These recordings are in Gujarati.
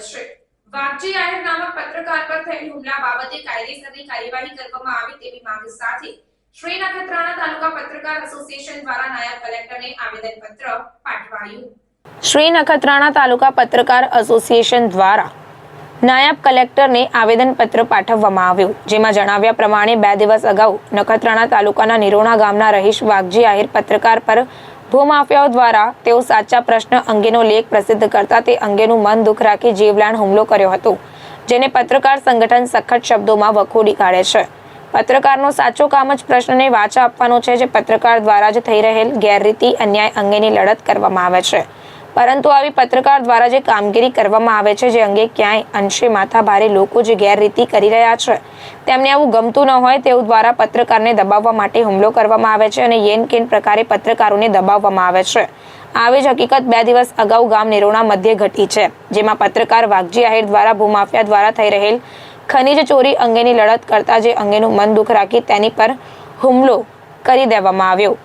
છે વાઘજી આહિર નામક પત્રકાર પર થયેલ હુમલા બાબતે કાયદેસરની કાર્યવાહી કરવામાં આવે તેવી માંગ સાથે શ્રી નખત્રાણા તાલુકા પત્રકાર એસોસિએશન દ્વારા નાયબ કલેક્ટરને આવેદનપત્ર પાઠવાયું. શ્રી નખત્રાણા તાલુકા પત્રકાર એસોસિએશન દ્વારા નાયબ કલેક્ટરને આવેદનપત્ર પાઠવવામાં આવ્યું, જેમાં જણાવ્યા પ્રમાણે બે દિવસ અગાઉ નખત્રાણા તાલુકાના નિરોણા ગામના રહીશ વાઘજી આહિર પત્રકાર પર ભૂમાફિયાઓ દ્વારા તેઓ સાચા પ્રશ્ન અંગેનો લેખ પ્રસિદ્ધ કરતા તે અંગેનું મન દુઃખ રાખી જીવલાણ હુમલો કર્યો હતો, જેને પત્રકાર સંગઠન સખત શબ્દોમાં વખોડી કાઢે છે. પત્રકારનો સાચો કામ જ પ્રશ્નને વાચા આપવાનો છે, જે પત્રકાર દ્વારા જ થઈ રહેલ ગેરરીતિ, અન્યાય અંગેની લડત કરવામાં આવે છે. પરંતુ આવી પત્રકાર દ્વારા જે કામગીરી કરવામાં આવે છે, જે અંગે ક્યાંય અંશે માથાભારે લોકો જે ગેરરીતિ કરી રહ્યા છે, તેમને આવું ગમતું ન હોય તેવું દ્વારા પત્રકારને દબાવવા માટે હુમલો કરવામાં આવે છે અને યેન કેન પ્રકારે પત્રકારોને દબાવવામાં આવે છે. આવી જ હકીકત બે દિવસ અગાઉ ગામ નિરોણા મધ્યે ઘટી છે, જેમાં પત્રકાર વાઘજી આહિર દ્વારા ભૂમાફિયા દ્વારા થઈ રહેલ ખનીજ ચોરી અંગેની લડત કરતા જે અંગેનું મન દુઃખ રાખી તેની પર હુમલો કરી દેવામાં આવ્યો.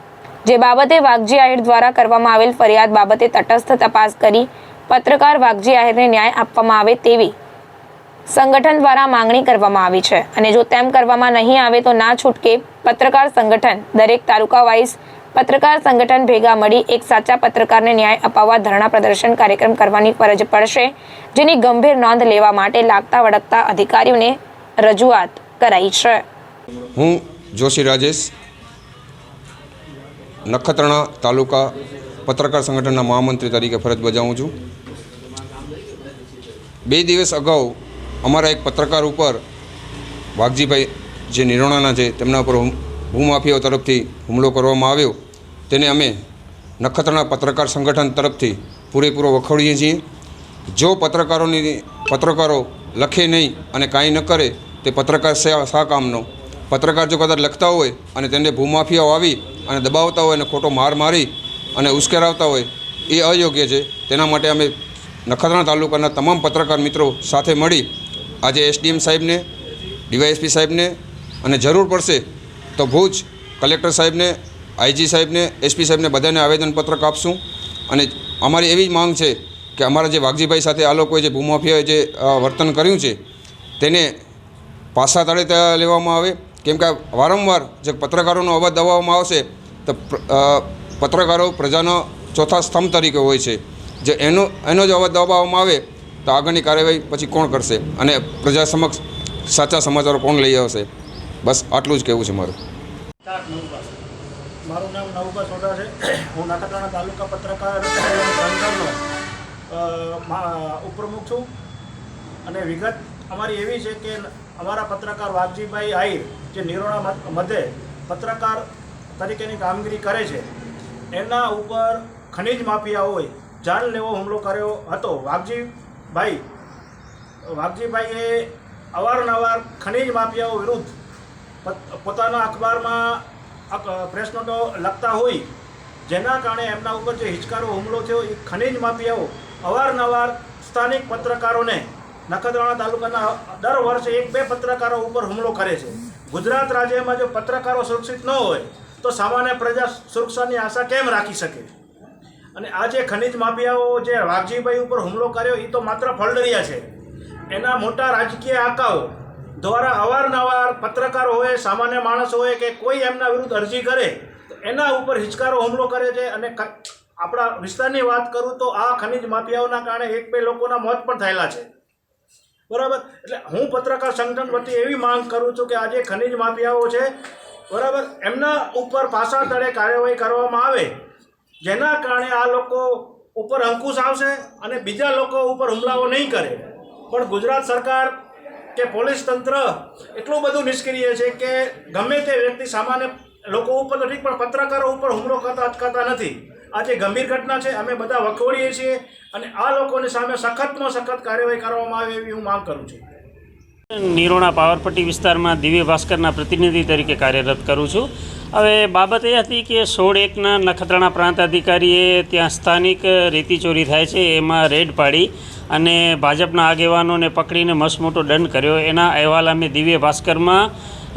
જે બાબતે વાઘજી આહિર દ્વારા કરવામાં આવેલ ફરિયાદ બાબતે તટસ્થ તપાસ કરી પત્રકાર વાઘજી આહિરને ન્યાય આપવામાં આવે તેવી સંગઠન દ્વારા માંગણી કરવામાં આવી છે. અને જો તેમ કરવામાં નહીં આવે તો ના છૂટકે પત્રકાર સંગઠન, દરેક તાલુકા વાઇઝ પત્રકાર સંગઠન ભેગા મળી એક સાચા પત્રકારને ન્યાય અપાવવા ધરણા પ્રદર્શન કાર્યક્રમ કરવાની ફરજ પડશે, જેની ગંભીર નોંધ લેવા માટે લાગતા વળગતા અધિકારીઓને રજૂઆત કરાઈ છે. હું જોશી રાજેશ નખત્રાણા તાલુકા પત્રકાર સંગઠનના મહામંત્રી તરીકે ફરજ બજાવું છું. બે દિવસ અગાઉ અમારા એક પત્રકાર ઉપર વાઘજીભાઈ જે નિરોણાના છે તેમના ઉપર ભૂમાફિયાઓ તરફથી હુમલો કરવામાં આવ્યો. તેને અમે નખત્રાણા પત્રકાર સંગઠન તરફથી પૂરેપૂરો વખોડીએ છીએ. જો પત્રકારોની, પત્રકારો લખે નહીં અને કાંઈ ન કરે, તે પત્રકાર સેવા શા કામનો પત્રકાર જો કદાચ લખતા હોય અને તેને ભૂમાફિયાઓ આવી અને દબાવતા હોય અને ખોટો માર મારી અને ઉશ્કેરાવતા હોય, એ અયોગ્ય છે. તેના માટે અમે નખત્રાણા તાલુકાના તમામ પત્રકાર મિત્રો સાથે મળી આજે એસડીએમ સાહેબને, ડીવાયએસપી સાહેબને અને જરૂર પડશે તો ભુજ કલેક્ટર સાહેબને, આઈજી સાહેબને, એસપી સાહેબને બધાને આવેદનપત્રક આપશું. અને અમારી એવી જ માંગ છે કે અમારા જે વાઘજીભાઈ સાથે આ લોકોએ જે ભૂમાફિયાએ જે વર્તન કર્યું છે, તેને પાસા તળે લેવામાં આવે. કેમ કે વારંવાર જે પત્રકારોનો અવાજ દબાવવામાં આવશે, તો પત્રકારો પ્રજાનો ચોથા સ્તંભ તરીકે હોય છે. જે એનો એનો જ અવાજ દબાવવામાં આવે, તો આગળની કાર્યવાહી પછી કોણ કરશે? અને પ્રજા સમક્ષ સાચા સમાચારો કોણ લઈ આવશે? બસ આટલું જ કહેવું છે મારું. મારું નામ નવકા સોઢા છે. હું નખત્રાણા તાલુકા પત્રકાર સંગઠનનો ઉપપ્રમુખ છું. અને વિગત અમારી એવી છે કે અમારા પત્રકાર વાઘજીભાઈ આહિર જે નિરોણા મધ- મધ્યે પત્રકાર તરીકેની કામગીરી કરે છે, એના ઉપર ખનિજ માફિયાઓએ જાન લેવો હુમલો કર્યો હતો. વાઘજીભાઈ, વાઘજીભાઈએ અવારનવાર ખનિજ માફિયાઓ વિરુદ્ધ પોતાના અખબારમાં પ્રેસ નોટો લખતા હોય, જેના કારણે એમના ઉપર જે હિચકારો હુમલો થયો, એ ખનિજ માફિયાઓ અવારનવાર સ્થાનિક પત્રકારોને નખત્રાણા તાલુકાના દર વર્ષે એક બે પત્રકારો ઉપર હુમલો કરે છે. ગુજરાત રાજ્યમાં જો પત્રકારો સુરક્ષિત ન હોય, તો સામાન્ય પ્રજા સુરક્ષાની આશા કેમ રાખી શકે? અને આ જે ખનિજ માફિયાઓ જે વાઘજીભાઈ ઉપર હુમલો કર્યો એ તો માત્ર ફળદરિયા છે. એના મોટા રાજકીય આકાઓ દ્વારા અવારનવાર પત્રકારો હોય, સામાન્ય માણસ હોય કે કોઈ એમના વિરુદ્ધ અરજી કરે, તો એના ઉપર હિચકારો હુમલો કરે છે. અને આપણા વિસ્તારની વાત કરું તો આ ખનિજ માફિયાઓના કારણે એક બે લોકોના મોત પણ થયેલા છે. બરાબર? એટલે હું પત્રકાર સંગઠન વતી એવી માંગ કરું છું કે આજે ખનિજ માફિયાઓ છે, બરાબર? એમના ઉપર પાસા તળે કાર્યવાહી કરવામાં આવે, જેના કારણે આ લોકો ઉપર અંકુશ આવશે અને બીજા લોકો ઉપર હુમલાઓ નહીં કરે. પણ ગુજરાત સરકાર કે પોલીસ તંત્ર એટલું બધું નિષ્ક્રિય છે કે ગમે તે વ્યક્તિ સામાન્ય લોકો ઉપર તો ઠીક પણ પત્રકારો ઉપર હુમલો કરતા અટકાતા નથી. આ જે ગંભીર ઘટના છે, અમે બધા વખોડીએ છીએ અને આ લોકોની સામે સખતમાં સખત કાર્યવાહી કરવામાં આવે એવી હું માંગ કરું છું. નિરોણા પાવરપટ્ટી વિસ્તારમાં દિવ્ય ભાસ્કરના પ્રતિનિધિ તરીકે કાર્યરત કરું છું. હવે બાબત એ હતી કે સોળ એકના નખત્રાણા પ્રાંત અધિકારીએ ત્યાં સ્થાનિક રેતી ચોરી થાય છે, એમાં રેડ પાડી અને ભાજપના આગેવાનોને પકડીને મસમોટો દંડ કર્યો. એના અહેવાલ અમે દિવ્ય ભાસ્કરમાં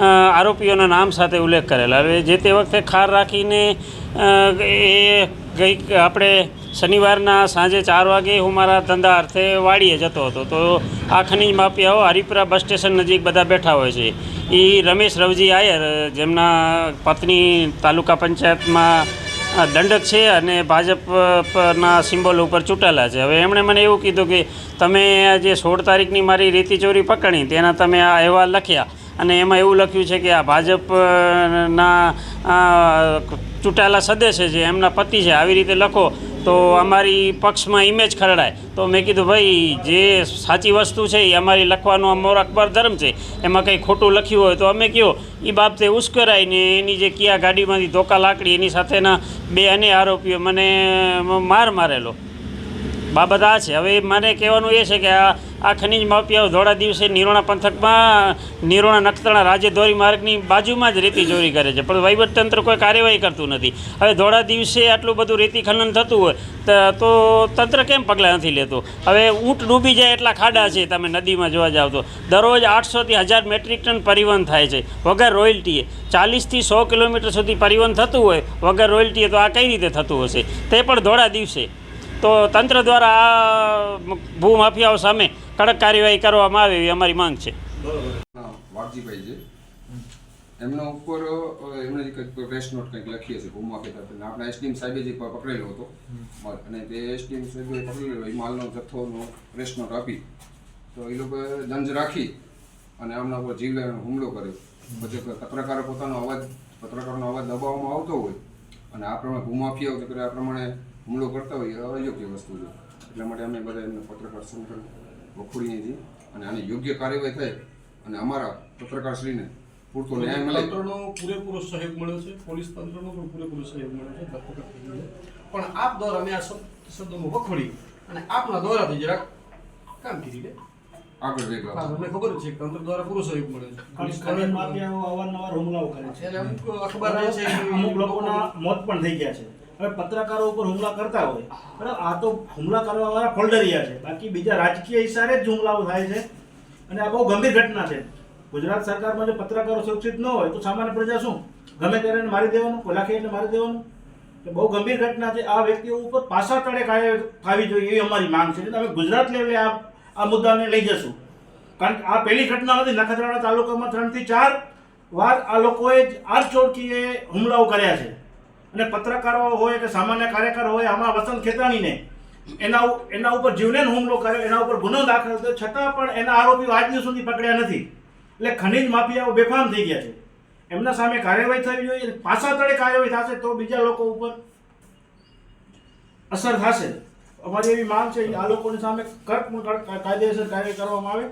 આરોપીઓના નામ સાથે ઉલ્લેખ કરેલા. હવે જે તે વખતે ખાર રાખીને એ ગઈ આપણે શનિવારના સાંજે ચાર વાગે હું મારા ધંધા અર્થે વાડીએ જતો હતો. તો આ ખનીજ માફિયાઓ હરિપુરા બસ સ્ટેશન નજીક બધા બેઠા હોય છે. એ રમેશ રવજી આયર, જેમના પત્ની તાલુકા પંચાયતમાં દંડક છે અને ભાજપના સિમ્બોલ ઉપર ચૂંટેલા છે. હવે એમણે મને એવું કીધું કે તમે જે સોળ તારીખની મારી રેતી ચોરી પકડી, તેના તમે આ અહેવાલ લખ્યા. અને એમાં એવું લખ્યું છે કે આ ભાજપના ચૂંટાયેલા સદસ્ય છે, એમના પતિ છે, આવી રીતે લખો. તો અમારી પક્ષમાં ઇમેજ ખરડાય. તો મેં કીધું, ભાઈ, જે સાચી વસ્તુ છે, એ અમારી લખવાનો અમારો અખબાર ધર્મ છે. એમાં કંઈ ખોટું લખ્યું હોય તો અમે કહો એ બાબતે ઉશ્કેરાઈને એની જે કિયા ગાડીમાંથી ધોકા લાકડી, એની સાથેના બે અન્ય આરોપીઓ મને માર મારેલો. બાબત આ છે. હવે મને કહેવાનું એ છે કે આ આ ખનીજ માફિયાઓ ધોળા દિવસે નિરોણા પંથકમાં, નિરોણા નખત્રાણા રાજ્યધોરી માર્ગની બાજુમાં જ રેતી ચોરી કરે છે. પણ વહીવટતંત્ર કોઈ કાર્યવાહી કરતું નથી. હવે ધોળા દિવસે આટલું બધું રેતી ખનન થતું હોય, ત- તંત્ર કેમ પગલાં નથી લેતું? હવે ઊંટ ડૂબી જાય એટલા ખાડા છે, તમે નદીમાં જોવા જાઓ તો. દરરોજ આઠસોથી હજાર મેટ્રિક ટન પરિવહન થાય છે, વગર રોયલ્ટીએ. ચાલીસથી સો કિલોમીટર સુધી પરિવહન થતું હોય, વગર રોયલ્ટીએ તો આ કઈ રીતે થતું હશે? તે પણ ધોળા દિવસે. તો તંત્ર દ્વારા આ ભૂમાફિયાઓ સામે કડક કાર્યવાહી કરવામાં આવે એવી અમારી માંગ છે. વાઘજીભાઈ છે એમના ઉપર એમણે કંઈક પ્રેસ નોટ કંઈક લખી હશે ભૂમાફી તરફથી. આપણા એસડીએમ સાહેબે જે પકડેલો હતો અને તે એસડીએમ સાહેબે પકડેલો એ માલનો જથ્થોનો પ્રેસ નોટ આપી. તો એ લોકોએ દંજ રાખી અને આમના ઉપર જીવલેણ હુમલો કર્યો. પછી પત્રકારો પોતાનો અવાજ, પત્રકારોનો અવાજ દબાવવામાં આવતો હોય, અને આ પ્રમાણે ભૂમાફિયાઓ આ પ્રમાણે હુમલો કરતા હોય એ અયોગ્ય વસ્તુ છે. એટલા માટે અમે બધા એમને પત્રકાર સંગઠન વખોડીએ છીએ અને આની યોગ્ય કાર્યવાહી થાય અને અમારા પત્રકારશ્રીને પૂરતો ન્યાય મળે. તંત્રનો પૂરેપૂરો સહયોગ મળ્યો છે પોલીસ તંત્રનો પણ પૂરેપૂરો સહયોગ મળ્યો છે ધરપકડ થઈ ગઈ પણ આપ દ્વારા અમે આ શબ્દ શબ્દોમાં વખોડી અને આપના દ્વારાથી જરાક કામગીરીને આગળ અમને ખબર છે તંત્ર દ્વારા પૂરો સહયોગ મળ્યો છે. પોલીસ માફિયાઓ અવારનવાર હુમલાઓ કરે છે. એને અમુક અખબાર છે અમુક લોકોના મોત પણ થઈ ગયા છે. હવે પત્રકારો ઉપર હુમલા કરતા હોય, બરાબર? આ તો હુમલા કરવા વાળા ફોલ્ડરિયા છે. બાકી બીજા રાજકીય ઈશારે જ હુમલાઓ થાય છે. અને આ બહુ ગંભીર ઘટના છે. ગુજરાત સરકારમાં જો પત્રકારો સુરક્ષિત ન હોય, તો સામાન્ય પ્રજા શું? ગમે ત્યારે મારી દેવાનું, કોલાખી એટલે મારી દેવાનું. બહુ ગંભીર ઘટના છે. આ વ્યક્તિઓ ઉપર પાછા તળે ખાવી જોઈએ એવી અમારી માંગ છે. અમે ગુજરાત લેવલે આ આ મુદ્દાને લઈ જશું. કારણ કે આ પહેલી ઘટના નથી. નખત્રાણા તાલુકામાં ત્રણથી ચાર વાર આ લોકોએ જ આ જ ચોરકીએ હુમલાઓ કર્યા છે. અને પત્રકારો હોય કે સામાન્ય કાર્યકર હોય, આમાં વસંત ખેતાણીને, એના એના ઉપર જીવલેણ હુમલો કર્યો, એના ઉપર ગુનો દાખલ થયો, છતાં પણ એના આરોપીઓ આજ સુધી પકડ્યા નથી. એટલે ખનિજ માફિયાઓ બેફામ થઈ ગયા છે. એમના સામે કાર્યવાહી થવી જોઈએ પાછા તળે કાર્યવાહી થશે તો બીજા લોકો ઉપર અસર થશે. અમારી એવી માંગ છે કે આ લોકોની સામે કડક કાયદેસર કાર્ય કરવામાં આવે.